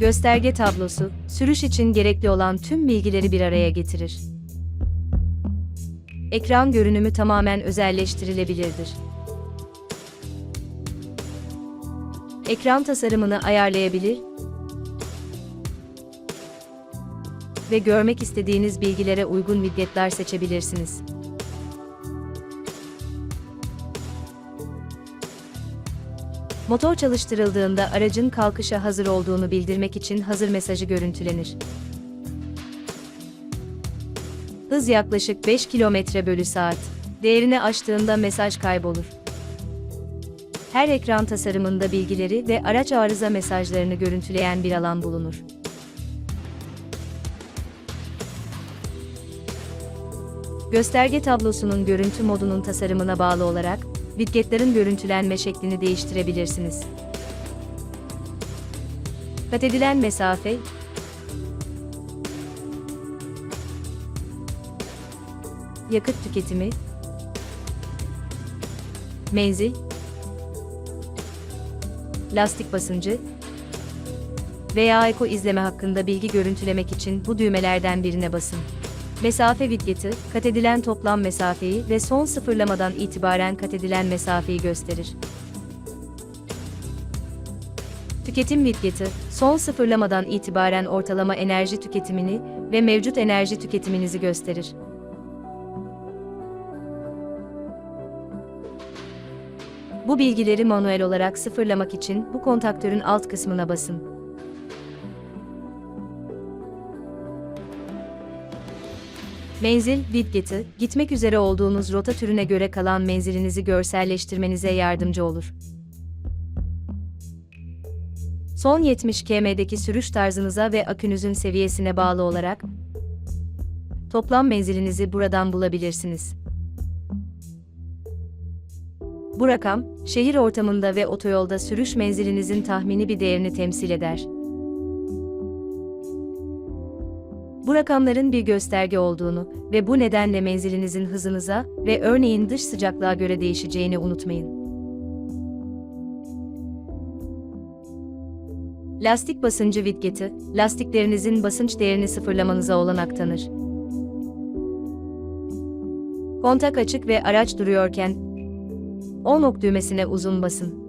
Gösterge tablosu, sürüş için gerekli olan tüm bilgileri bir araya getirir. Ekran görünümü tamamen özelleştirilebilirdir. Ekran tasarımını ayarlayabilir ve görmek istediğiniz bilgilere uygun widgetler seçebilirsiniz. Motor çalıştırıldığında aracın kalkışa hazır olduğunu bildirmek için hazır mesajı görüntülenir. Hız yaklaşık 5 km bölü saat. Değerini aştığında mesaj kaybolur. Her ekran tasarımında bilgileri ve araç arıza mesajlarını görüntüleyen bir alan bulunur. Gösterge tablosunun görüntü modunun tasarımına bağlı olarak, widgetlerin görüntülenme şeklini değiştirebilirsiniz. Kat edilen mesafe, yakıt tüketimi, menzil, lastik basıncı veya eko izleme hakkında bilgi görüntülemek için bu düğmelerden birine basın. Mesafe widgeti, kat edilen toplam mesafeyi ve son sıfırlamadan itibaren kat edilen mesafeyi gösterir. Tüketim widgeti, son sıfırlamadan itibaren ortalama enerji tüketimini ve mevcut enerji tüketiminizi gösterir. Bu bilgileri manuel olarak sıfırlamak için bu kontaktörün alt kısmına basın. Menzil, widget'i, gitmek üzere olduğunuz rota türüne göre kalan menzilinizi görselleştirmenize yardımcı olur. Son 70 km'deki sürüş tarzınıza ve akünüzün seviyesine bağlı olarak toplam menzilinizi buradan bulabilirsiniz. Bu rakam, şehir ortamında ve otoyolda sürüş menzilinizin tahmini bir değerini temsil eder. Bu rakamların bir gösterge olduğunu ve bu nedenle menzilinizin hızınıza ve örneğin dış sıcaklığa göre değişeceğini unutmayın. Lastik basıncı widgeti, lastiklerinizin basınç değerini sıfırlamanıza olanak tanır. Kontak açık ve araç duruyorken, on ok düğmesine uzun basın.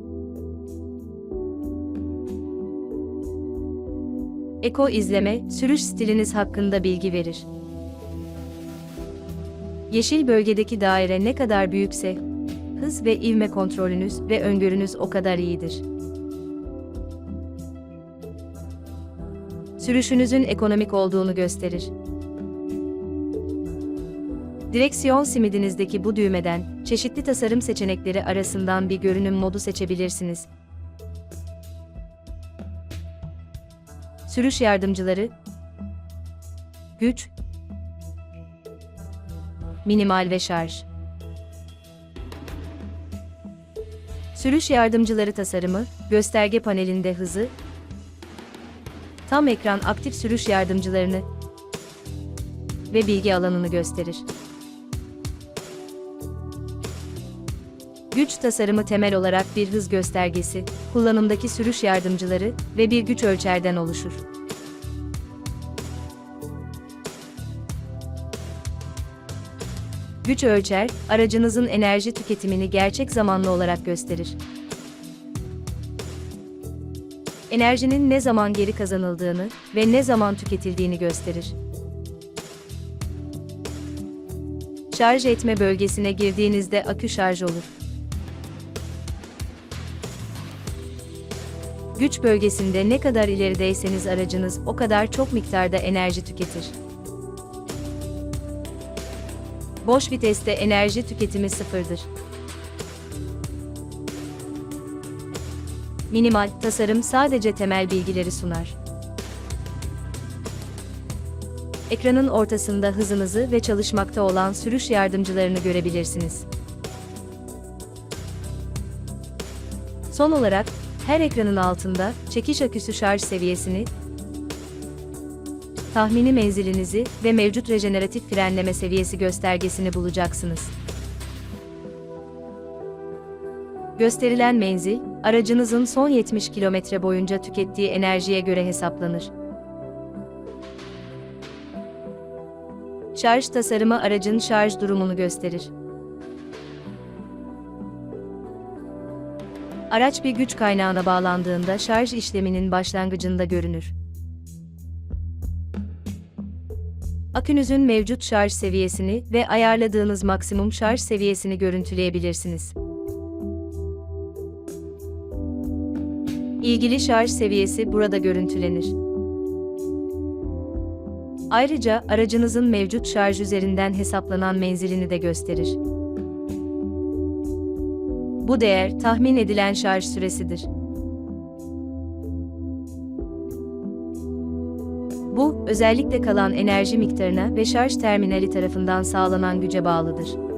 Eko izleme, sürüş stiliniz hakkında bilgi verir. Yeşil bölgedeki daire ne kadar büyükse, hız ve ivme kontrolünüz ve öngörünüz o kadar iyidir. Sürüşünüzün ekonomik olduğunu gösterir. Direksiyon simidinizdeki bu düğmeden, çeşitli tasarım seçenekleri arasından bir görünüm modu seçebilirsiniz. Sürüş yardımcıları, güç, minimal ve şarj. Sürüş yardımcıları tasarımı, gösterge panelinde hızı, tam ekran aktif sürüş yardımcılarını ve bilgi alanını gösterir. Güç tasarımı temel olarak bir hız göstergesi, kullanımdaki sürüş yardımcıları ve bir güç ölçerden oluşur. Güç ölçer, aracınızın enerji tüketimini gerçek zamanlı olarak gösterir. Enerjinin ne zaman geri kazanıldığını ve ne zaman tüketildiğini gösterir. Şarj etme bölgesine girdiğinizde akü şarj olur. Güç bölgesinde ne kadar ilerideyseniz aracınız o kadar çok miktarda enerji tüketir. Boş viteste enerji tüketimi sıfırdır. Minimal tasarım sadece temel bilgileri sunar. Ekranın ortasında hızınızı ve çalışmakta olan sürüş yardımcılarını görebilirsiniz. Son olarak, her ekranın altında çekiş aküsü şarj seviyesini tahmini menzilinizi ve mevcut rejeneratif frenleme seviyesi göstergesini bulacaksınız. Gösterilen menzil, aracınızın son 70 kilometre boyunca tükettiği enerjiye göre hesaplanır. Şarj tasarımı aracın şarj durumunu gösterir. Araç bir güç kaynağına bağlandığında şarj işleminin başlangıcında görünür. Akünüzün mevcut şarj seviyesini ve ayarladığınız maksimum şarj seviyesini görüntüleyebilirsiniz. İlgili şarj seviyesi burada görüntülenir. Ayrıca aracınızın mevcut şarj üzerinden hesaplanan menzilini de gösterir. Bu değer tahmin edilen şarj süresidir. Bu, özellikle kalan enerji miktarına ve şarj terminali tarafından sağlanan güce bağlıdır.